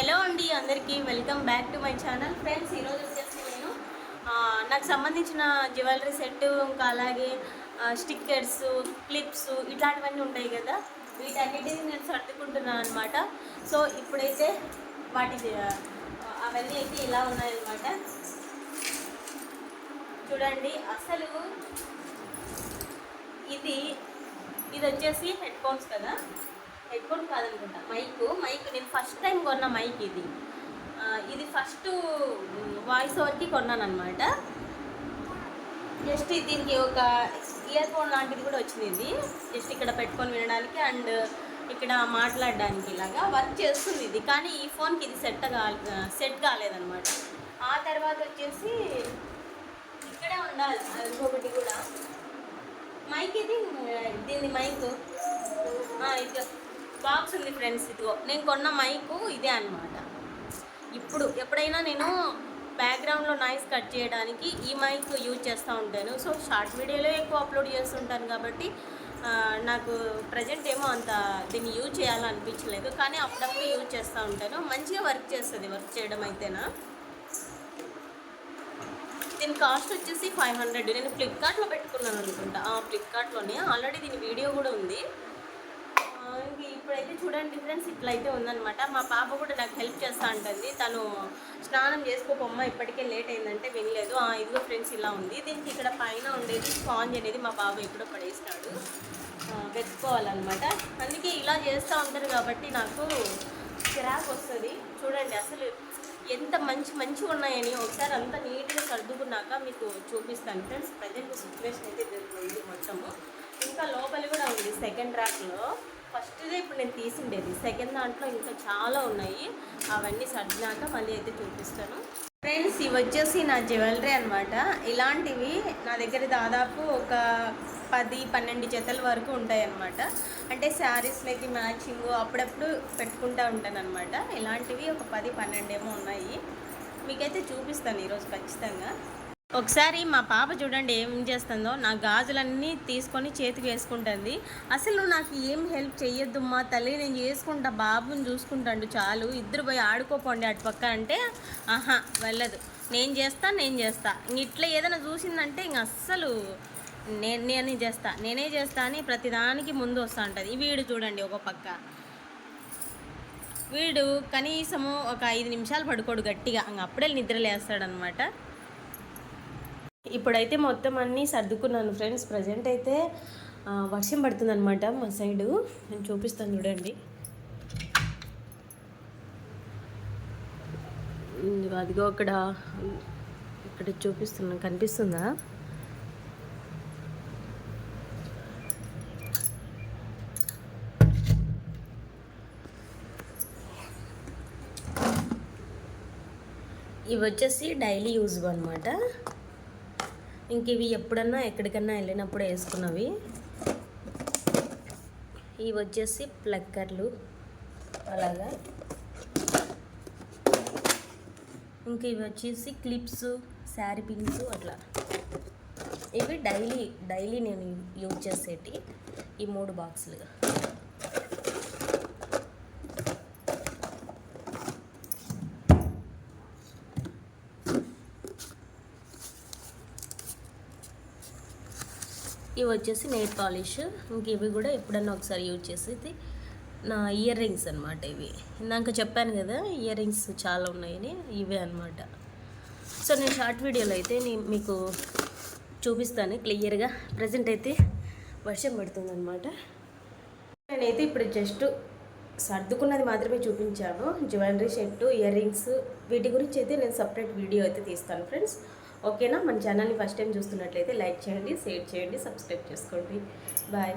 Hello అండి అందరికీ welcome back to my channel. Friends ఈరోజు వచ్చేసి నేను నాకు సంబంధించిన జ్యువెలరీ సెట్ ఇంకా అలాగే స్టిక్కర్స్ క్లిప్స్ ఇట్లాంటివన్నీ ఉంటాయి కదా. వీటన్నిటిని నేను సర్దుకుంటున్నాను అనమాట సో ఇప్పుడైతే వాటి అవన్నీ అయితే ఇలా ఉన్నాయన్నమాట. చూడండి అసలు ఇది ఇది వచ్చేసి హెడ్ ఫోన్స్ కదా. హెడ్ ఫోన్ కాదనుకుంటా. మైక్ మైక్ నేను ఫస్ట్ టైం కొన్న మైక్ ఇది. ఇది ఫస్ట్ వాయిస్ ఓవర్కి కొన్నాను అనమాట జస్ట్ దీనికి ఒక ఇయర్ ఫోన్ లాంటిది కూడా వచ్చింది ఇది. జస్ట్ ఇక్కడ పెట్టుకొని వినడానికి అండ్ ఇక్కడ మాట్లాడడానికి ఇలాగా వర్క్ చేస్తుంది ఇది. కానీ ఈ ఫోన్కి ఇది సెట్ కాలే సెట్ కాలేదనమాట ఆ తర్వాత వచ్చేసి ఇక్కడే ఉండాలి ఇంకొకటి కూడా. మైక్ ఇది దీని మైక్. ఇది బాక్స్ ఉంది ఫ్రెండ్స్ ఇదిగో. నేను కొన్న మైకు ఇదే అన్నమాట. ఇప్పుడు ఎప్పుడైనా నేను బ్యాక్గ్రౌండ్లో నాయిస్ కట్ చేయడానికి ఈ మైక్ యూజ్ చేస్తూ ఉంటాను. సో షార్ట్ వీడియోలో ఎక్కువ అప్లోడ్ చేస్తుంటాను కాబట్టి నాకు ప్రజెంట్ ఏమో అంత దీన్ని యూజ్ చేయాలనిపించలేదు. కానీ అప్పుడప్పుడు యూజ్ చేస్తూ ఉంటాను. మంచిగా వర్క్ చేస్తుంది వర్క్ చేయడం అయితేనా? దీని కాస్ట్ వచ్చేసి ఫైవ్ హండ్రెడ్ నేను ఫ్లిప్కార్ట్లో పెట్టుకున్నాను అనుకుంటా. ఆ ఫ్లిప్కార్ట్లోనే ఆల్రెడీ దీని వీడియో కూడా ఉంది. ఇప్పుడైతే చూడండి ఫ్రెండ్స్ ఇట్లయితే ఉందనమాట మా పాప కూడా నాకు హెల్ప్ చేస్తా ఉంటుంది తను స్నానం చేసుకోపోమ్మ ఇప్పటికే లేట్ అయిందంటే వినలేదు. ఆ, ఇదిగో ఫ్రెండ్స్ ఇలా ఉంది. దీనికి ఇక్కడ పైన ఉండేది స్పాంజ్ అనేది మా బాబు ఎప్పుడో పడేసినాడు వెతుక్కోవాలన్నమాట. అందుకే ఇలా చేస్తూ ఉంటారు కాబట్టి నాకు చిరాకు వస్తుంది. చూడండి అసలు ఎంత మంచి మంచిగా ఉన్నాయని ఒకసారి అంతా నీట్గా సర్దుకున్నాక మీకు చూపిస్తాను. ఫ్రెండ్స్ ప్రజెంట్ సిచ్యువేషన్ అయితే మొత్తము. ఇంకా లోపల కూడా ఉంది సెకండ్ ర్యాక్లో ఫస్ట్దే ఇప్పుడు నేను తీసిండేది. సెకండ్ దాంట్లో ఇంకా చాలా ఉన్నాయి. అవన్నీ సర్దినాక మళ్ళీ అయితే చూపిస్తాను. ఫ్రెండ్స్ ఇవి వచ్చేసి నా జ్యువెలరీ అనమాట ఇలాంటివి నా దగ్గర దాదాపు ఒక పది పన్నెండు జతల వరకు ఉంటాయి అన్నమాట. అంటే శారీస్లకి మ్యాచింగ్ అప్పుడప్పుడు పెట్టుకుంటూ ఉంటాను అనమాట ఇలాంటివి ఒక పది పన్నెండు ఏమో ఉన్నాయి. మీకైతే చూపిస్తాను ఈరోజు ఖచ్చితంగా. ఒకసారి మా పాప చూడండి ఏం చేస్తుందో నా గాజులన్నీ తీసుకొని చేతికి వేసుకుంటుంది. అసలు నాకు ఏం హెల్ప్ చేయొద్దు మా తల్లి నేను చేసుకుంటా బాబుని చూసుకుంటాడు చాలు. ఇద్దరు పోయి ఆడుకోపోండి అటు పక్క అంటే ఆహా వెళ్ళదు. నేను చేస్తా నేను చేస్తా. ఇంక ఇట్లా ఏదైనా చూసిందంటే ఇంక అస్సలు నేను నేనే చేస్తా. నేనే చేస్తా అని ప్రతిదానికి ముందు వస్తూ ఉంటుంది. వీడు చూడండి ఒక పక్క. వీడు కనీసము ఒక ఐదు నిమిషాలు పడుకోడు గట్టిగా. అప్పుడే అప్పుడే నిద్రలేస్తాడనమాట ఇప్పుడైతే మొత్తం అన్నీ సర్దుకున్నాను ఫ్రెండ్స్. ప్రజెంట్ అయితే వర్షం పడుతుంది అనమాట మా సైడు. నేను చూపిస్తాను చూడండి. అదిగో అక్కడ ఇక్కడ చూపిస్తున్నా. కనిపిస్తుందా? ఇవి వచ్చేసి డైలీ యూజ్ అనమాట ఇంక ఇవి ఎప్పుడన్నా ఎక్కడికన్నా వెళ్ళినప్పుడు వేసుకున్నవి. ఇవి వచ్చేసి ప్లక్కర్లు. అలాగా. ఇంక ఇవి వచ్చేసి క్లిప్స్ శారీ పిన్స్ అట్లా. ఇవి డైలీ డైలీ నేను యూజ్ చేసేటి ఈ మూడు బాక్సులుగా. ఇవి వచ్చేసి నెయిల్ పాలిష్. ఇంక ఇవి కూడా ఎప్పుడన్నా ఒకసారి యూజ్ చేసేది నా ఇయర్ రింగ్స్ అనమాట ఇవి. ఇందాక చెప్పాను కదా ఇయర్ రింగ్స్ చాలా ఉన్నాయని ఇవే అనమాట సో నేను షార్ట్ వీడియోలో అయితే నేను మీకు చూపిస్తాను క్లియర్గా. ప్రజెంట్ అయితే వర్షం పడుతుందన్నమాట. నేనైతే ఇప్పుడు జస్ట్ సర్దుకున్నది మాత్రమే చూపించాను. జ్యువెలరీ సెట్ ఇయర్ రింగ్స్ వీటి గురించి అయితే నేను సపరేట్ వీడియో అయితే తీస్తాను ఫ్రెండ్స్. ఓకేనా? మన ఛానల్ని ఫస్ట్ టైం చూస్తున్నట్లయితే లైక్ చేయండి షేర్ చేయండి సబ్స్క్రైబ్ చేసుకోండి. బాయ్.